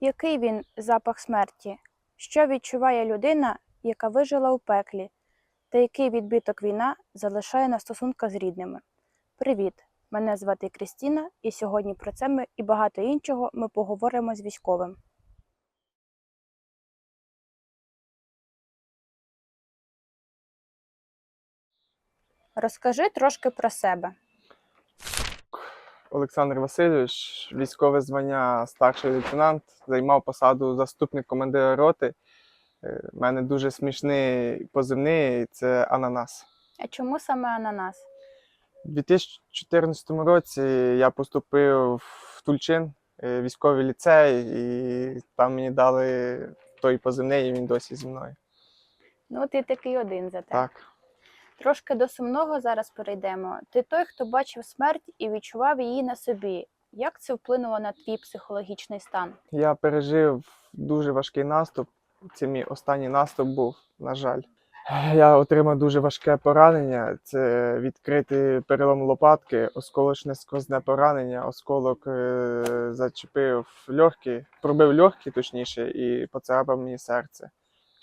Який він запах смерті? Що відчуває людина, яка вижила у пеклі? Та який відбиток війна залишає на стосунках з рідними? Привіт! Мене звати Крістіна, і сьогодні про це ми і багато іншого ми поговоримо з військовим. Розкажи трошки про себе. Олександр Васильович, військове звання старший лейтенант, займав посаду заступник командира роти. У мене дуже смішний позивний це ананас. А чому саме ананас? У 2014 році я поступив в Тульчин, е, військовий ліцей, і там мені дали той позивний, і він досі зі мною. Ну, ти такий один за те. Так. Трошки до сумного зараз перейдемо. Ти той, хто бачив смерть і відчував її на собі. Як це вплинуло на твій психологічний стан? Я пережив дуже важкий наступ. Це мій останній наступ був, на жаль. Я отримав дуже важке поранення. Це відкритий перелом лопатки, осколочне сквозне поранення, осколок е, зачепив легкі, пробив легкі, точніше, і поцарапав мені серце.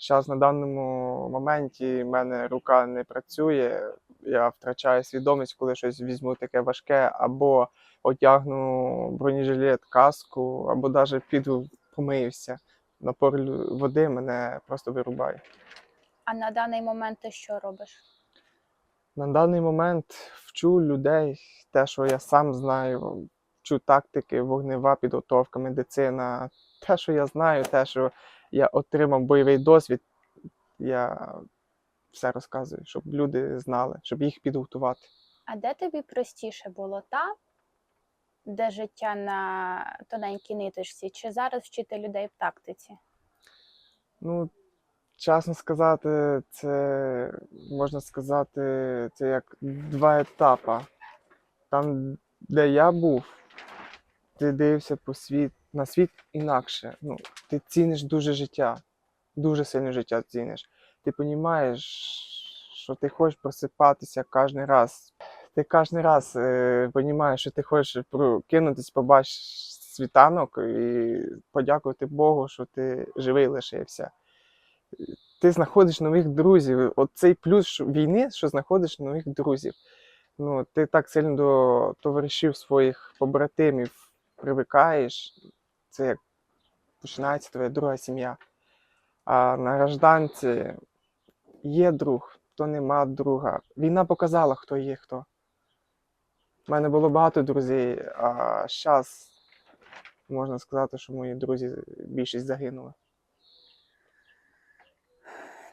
Зараз на даному моменті в мене рука не працює, я втрачаю свідомість, коли щось візьму таке важке, або одягну бронежилет, каску, або навіть піду помиюся. Напор води мене просто вирубає. А на даний момент ти що робиш? На даний момент вчу людей те, що я сам знаю, вчу тактики, вогнева підготовка, медицина. Те, що я знаю, те, що я отримав бойовий досвід, я все розказую, щоб люди знали, щоб їх підготувати. А де тобі простіше було там, де життя на тоненькій ниточці, чи зараз вчити людей в тактиці? Ну, чесно сказати, це можна сказати, це як два етапи. Там, де я був, ти дивився по світ, на світ інакше. Ну, ти ціниш дуже життя, дуже сильно життя ціниш. Ти розумієш, що ти хочеш просипатися кожен раз. Ти кожен раз е, розумієш, що ти хочеш прокинутися, побачиш світанок і подякувати Богу, що ти живий лишився. Ти знаходиш нових друзів. Оцей плюс війни, що знаходиш нових друзів. Ну, ти так сильно до товаришів своїх побратимів привикаєш. Це як починається твоя друга сім'я. А на гражданці є друг, то нема друга. Війна показала, хто є хто. У мене було багато друзів, а зараз можна сказати, що мої друзі більшість загинули.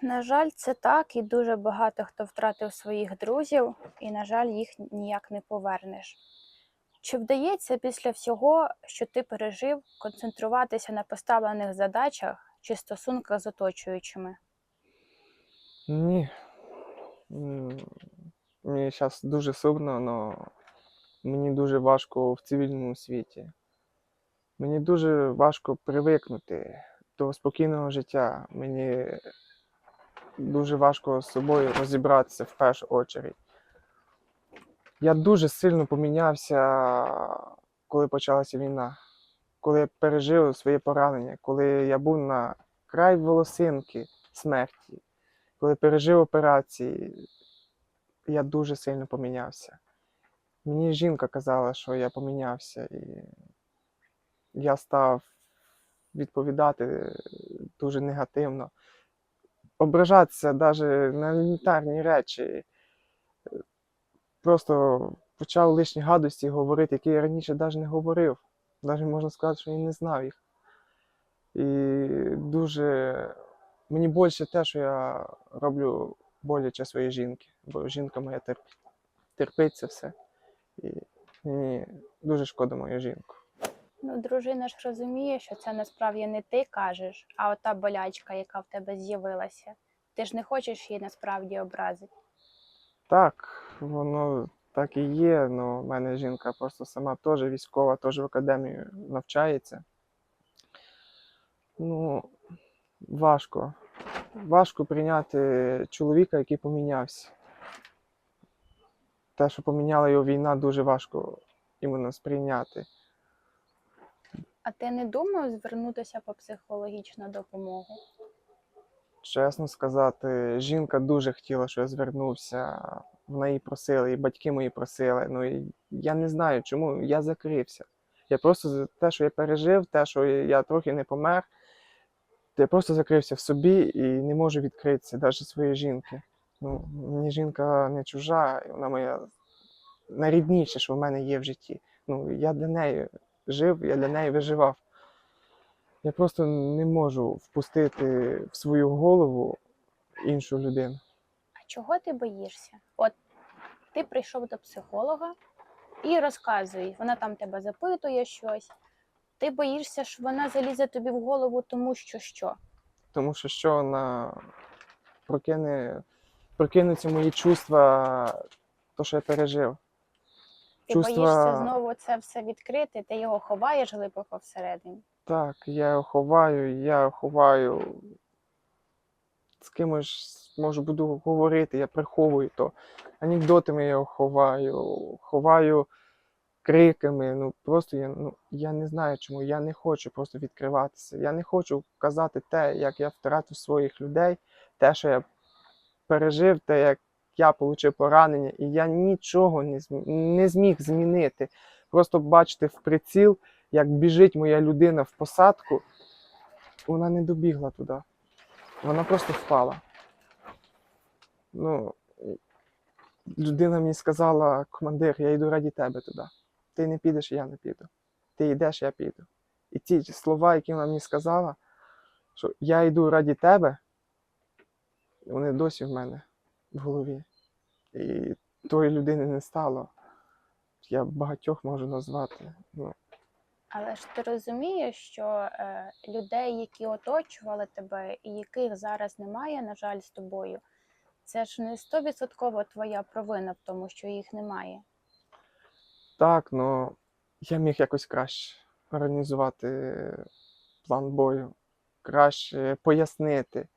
На жаль, це так, і дуже багато хто втратив своїх друзів, і, на жаль, їх ніяк не повернеш. Чи вдається після всього, що ти пережив, концентруватися на поставлених задачах чи стосунках з оточуючими? Ні. Мені зараз дуже сумно, але мені дуже важко в цивільному світі. Мені дуже важко привикнути до спокійного життя. Мені дуже важко з собою розібратися в першу чергу. Я дуже сильно помінявся, коли почалася війна, коли я пережив своє поранення, коли я був на край волосинки смерті коли пережив операції, я дуже сильно помінявся. Мені жінка казала, що я помінявся, і я став відповідати дуже негативно, ображатися навіть на елементарні речі. Просто почав лишні гадості говорити, які я раніше навіть не говорив. Навіть можна сказати, що я не знав їх. І дуже мені більше те, що я роблю боляче своїй жінки, бо жінка моя терп... терпить це все. І мені дуже шкода мою жінку. Ну, дружина ж розуміє, що це насправді не ти кажеш, а ота болячка, яка в тебе з'явилася. Ти ж не хочеш її насправді образити. Так, воно так і є, але в мене жінка просто сама теж військова, теж в академію навчається. Ну, важко. Важко прийняти чоловіка, який помінявся. Те, що поміняла його війна, дуже важко іменно сприйняти. А ти не думав звернутися по психологічну допомогу? Чесно сказати, жінка дуже хотіла, що я звернувся. Вона її просила, і батьки мої просили. Ну і я не знаю, чому я закрився. Я просто те, що я пережив, те, що я трохи не помер, я просто закрився в собі і не можу відкритися навіть своєї жінки. Ну, мені жінка не чужа, вона моя найрідніша, що в мене є в житті. Ну, я для неї жив, я для неї виживав. Я просто не можу впустити в свою голову іншу людину. А чого ти боїшся? От ти прийшов до психолога і розказує, вона там тебе запитує щось. Ти боїшся, що вона залізе тобі в голову, тому що що? Тому що що вона прокине, прокинуться мої чувства, то, що я пережив. Ти Чувства- боїшся знову це все відкрити, ти його ховаєш глибоко всередині. Так, я його ховаю, я ховаю. З кимось можу буду говорити, я приховую то. Анекдотами я його ховаю, ховаю криками. Ну просто я, ну, я не знаю чому. Я не хочу просто відкриватися. Я не хочу казати те, як я втратив своїх людей, те, що я пережив, те, як я отримав поранення, і я нічого не, зм- не зміг змінити. Просто бачити в приціл, як біжить моя людина в посадку, вона не добігла туди. Вона просто впала. Ну, людина мені сказала, командир, я йду раді тебе туди. Ти не підеш, я не піду. Ти йдеш, я піду. І ті слова, які вона мені сказала, що я йду раді тебе, вони досі в мене в голові. І тої людини не стало. Я багатьох можу назвати. Ну, Але ж ти розумієш, що е, людей, які оточували тебе і яких зараз немає, на жаль, з тобою, це ж не стовідсотково твоя провина в тому, що їх немає. Так, ну я міг якось краще організувати план бою, краще пояснити,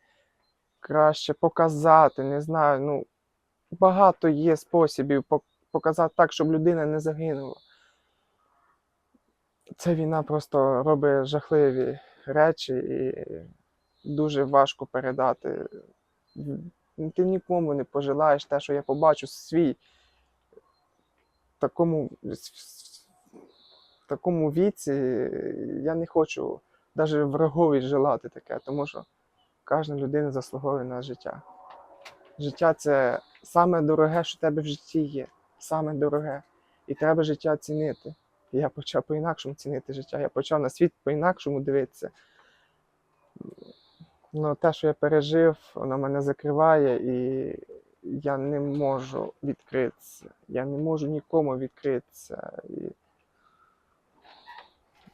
краще показати. Не знаю, ну багато є способів показати так, щоб людина не загинула. Ця війна просто робить жахливі речі і дуже важко передати. Ти нікому не пожелаєш те, що я побачу свій такому, такому віці я не хочу навіть врагові желати таке, тому що кожна людина заслуговує на життя. Життя це саме дороге, що в тебе в житті є. Саме дороге. І треба життя цінити. Я почав по-інакшому цінити життя. Я почав на світ по-інакшому дивитися. Ну, те, що я пережив, воно мене закриває, і я не можу відкритися. Я не можу нікому відкритися. І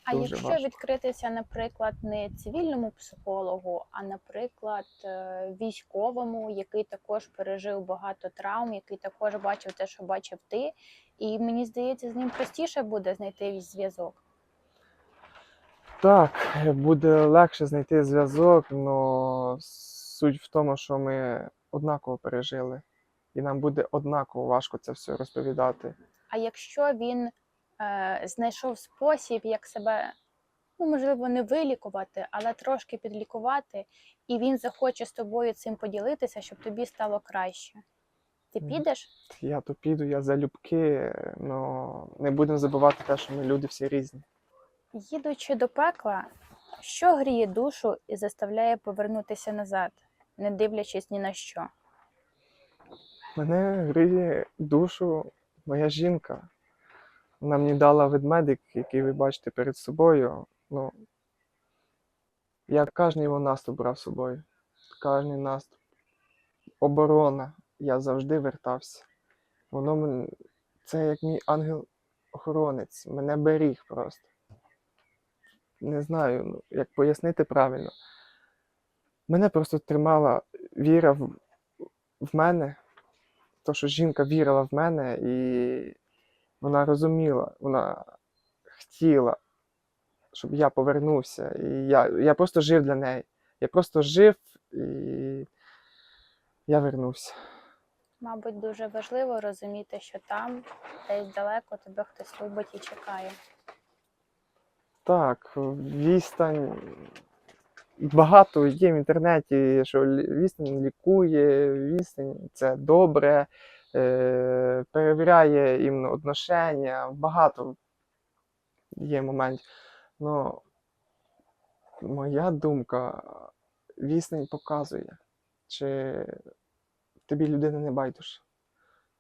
А Дуже якщо важко. відкритися, наприклад, не цивільному психологу, а наприклад, е, військовому, який також пережив багато травм, який також бачив те, що бачив ти, і мені здається, з ним простіше буде знайти зв'язок. Так, буде легше знайти зв'язок, але суть в тому, що ми однаково пережили, і нам буде однаково важко це все розповідати. А якщо він е, знайшов спосіб, як себе, ну можливо, не вилікувати, але трошки підлікувати, і він захоче з тобою цим поділитися, щоб тобі стало краще. Ти підеш? Я то піду, я залюбки, але не будемо забувати те, що ми люди всі різні. Їдучи до пекла, що гріє душу і заставляє повернутися назад, не дивлячись ні на що? Мене гріє душу моя жінка. Вона мені дала ведмедик, який ви бачите перед собою. Ну, я кожен його наступ брав з собою. Кожен наступ. Оборона. Я завжди вертався. Воно це як мій ангел-охоронець. Мене беріг просто. Не знаю, ну, як пояснити правильно. Мене просто тримала віра в, в мене, то, що жінка вірила в мене, і вона розуміла, вона хотіла, щоб я повернувся. І я, я просто жив для неї. Я просто жив і я вернувся. Мабуть, дуже важливо розуміти, що там, десь далеко, тебе хтось любить і чекає. Так, відстань. Багато є в інтернеті, що відстань лікує, відстань це добре, е, перевіряє іменно отношення. Багато є моментів. Ну, моя думка, відстань показує, чи тобі людина не байдуже.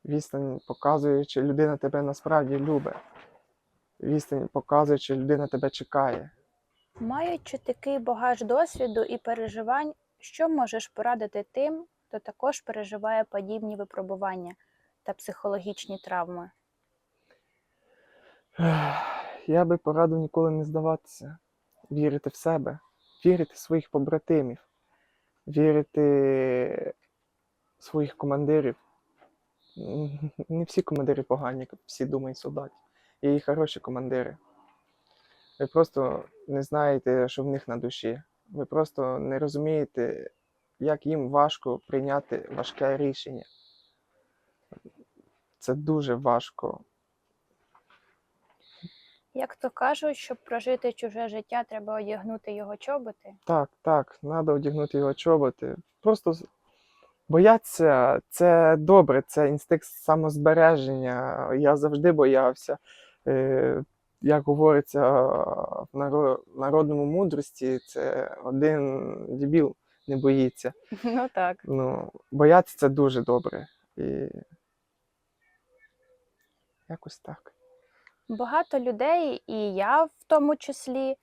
Відстань показує, чи людина тебе насправді любить. Відстань показує, чи людина тебе чекає. Маючи такий багаж досвіду і переживань, що можеш порадити тим, хто також переживає подібні випробування та психологічні травми? Я би порадив ніколи не здаватися, вірити в себе, вірити в своїх побратимів, вірити своїх командирів. Не всі командири погані, всі думають солдати. Є і хороші командири. Ви просто не знаєте, що в них на душі. Ви просто не розумієте, як їм важко прийняти важке рішення. Це дуже важко. Як то кажуть, щоб прожити чуже життя, треба одягнути його чоботи. Так, так, треба одягнути його чоботи. Просто бояться це добре, це інстинкт самозбереження. Я завжди боявся. Е, як говориться в наро- народному мудрості, це один дебіл не боїться. Ну так. Ну, бояться це дуже добре. І якось так. Багато людей, і я в тому числі,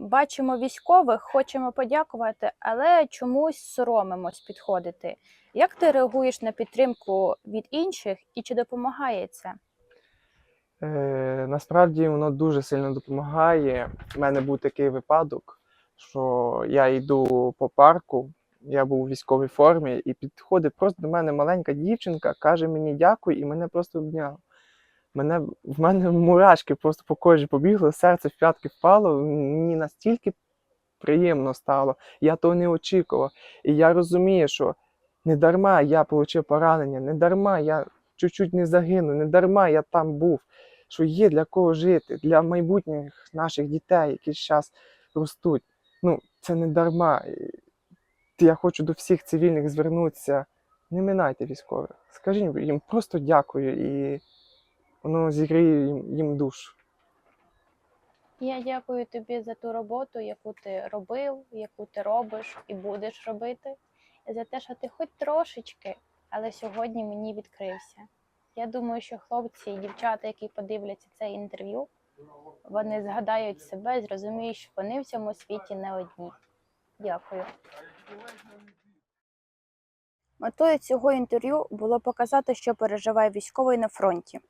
бачимо військових, хочемо подякувати, але чомусь соромимось підходити. Як ти реагуєш на підтримку від інших і чи допомагає це? Е, насправді воно дуже сильно допомагає. У мене був такий випадок, що я йду по парку, я був у військовій формі, і підходить просто до мене маленька дівчинка, каже мені дякую, і мене просто обняла. Мене, в мене мурашки просто по кожі побігли, серце в п'ятки впало. Мені настільки приємно стало. Я того не очікував. І я розумію, що не дарма я отримав поранення, не дарма я чуть-чуть не загинув, не дарма я там був що є для кого жити, для майбутніх наших дітей, які зараз ростуть. Ну, це не дарма. Я хочу до всіх цивільних звернутися. Не минайте військових. Скажіть їм просто дякую, і воно зігріє їм, їм душу. Я дякую тобі за ту роботу, яку ти робив, яку ти робиш і будеш робити, і за те, що ти хоч трошечки, але сьогодні мені відкрився. Я думаю, що хлопці і дівчата, які подивляться це інтерв'ю, вони згадають себе і зрозуміють, що вони в цьому світі не одні. Дякую. Метою цього інтерв'ю було показати, що переживає військовий на фронті.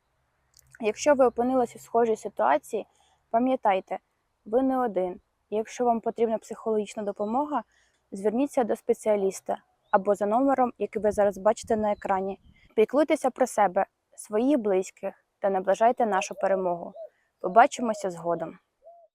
Якщо ви опинилися в схожій ситуації, пам'ятайте, ви не один. Якщо вам потрібна психологічна допомога, зверніться до спеціаліста або за номером, який ви зараз бачите на екрані. Піклуйтеся про себе, своїх близьких та наближайте нашу перемогу. Побачимося згодом.